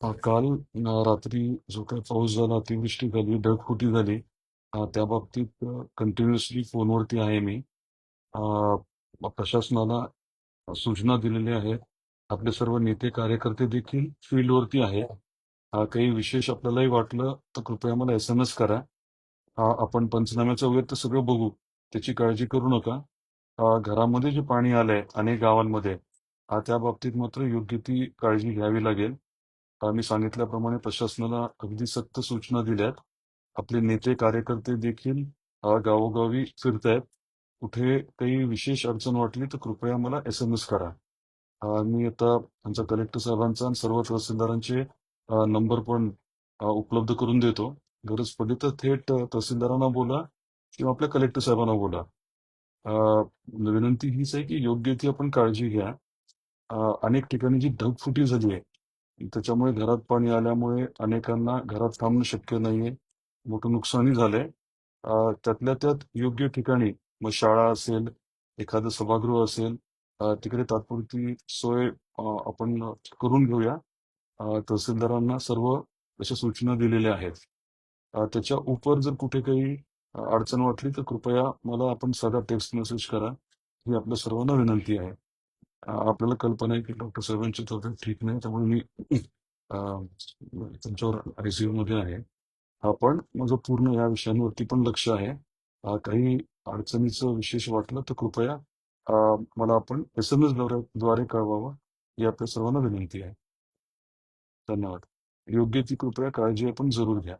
काल रात्री जो काही पाऊस झाला, अतिवृष्टी झाली, ढगफुटी झाली, त्या बाबतीत कंटिन्युअसली फोनवरती आहे मी. प्रशासनाला सूचना दिलेल्या आहेत. आपले सर्व नेते कार्यकर्ते देखील फील्डवरती आहे. काही विशेष आपल्यालाही वाटलं तर कृपया मला एस-एम-एस करा. आपण पंचनाम्याचं वगैरे तर सगळं बघू. त्याची काळजी करू नका. घरामध्ये जे पाणी आलंय अनेक गावांमध्ये, त्या बाबतीत मात्र योग्य ती काळजी घ्यावी लागेल. मी सांगितल्याप्रमाणे प्रशासनाला अगदी सक्त सूचना दिल्यात. आपले नेते कार्यकर्ते देखील गावोगावी फिरतायत. कुठे काही विशेष अडचण वाटली तर कृपया मला एस-एम-एस करा. मी आता आमच्या कलेक्टर साहेबांचा आणि सर्व तहसीलदारांचे नंबर पण उपलब्ध करून देतो. गरज पडली तर थेट तहसीलदारांना बोला किंवा आपल्या कलेक्टर साहेबांना बोला. विनंती हीच आहे की योग्य ती आपण काळजी घ्या. अनेक ठिकाणी जी ढगफुटी झाली आहे, त्याच्यामुळे घरात पाणी आल्यामुळे अनेकांना घरात थांबणं शक्य नाहीये. मोठं नुकसानही झालंय. त्यातल्या त्यात योग्य ठिकाणी मग शाळा असेल, एखादं सभागृह असेल, तिकडे तात्पुरती सोय आपण करून घेऊया. तहसीलदारांना सर्व अशा सूचना दिलेल्या आहेत. त्याच्या उपर जर कुठे काही अडचण वाटली तर कृपया मला आपण साधा टेक्स्ट मेसेज करा. ही आपल्या सर्वांना विनंती आहे. आपल्याला कल्पना आहे की डॉक्टर साहेबांची तब्येत ठीक नाही त्यामुळे मी त्यांच्यावर आयसीयू मध्ये आहे. आपण पण माझं पूर्ण या विषयांवरती पण लक्ष आहे. काही अडचणीचं विशेष वाटलं तर कृपया मला आपण एस-एम-एसद्वारे द्वारे कळवावं ही आपल्या सर्वांना विनंती आहे. धन्यवाद. योग्य ती कृपया काळजी आपण जरूर घ्या.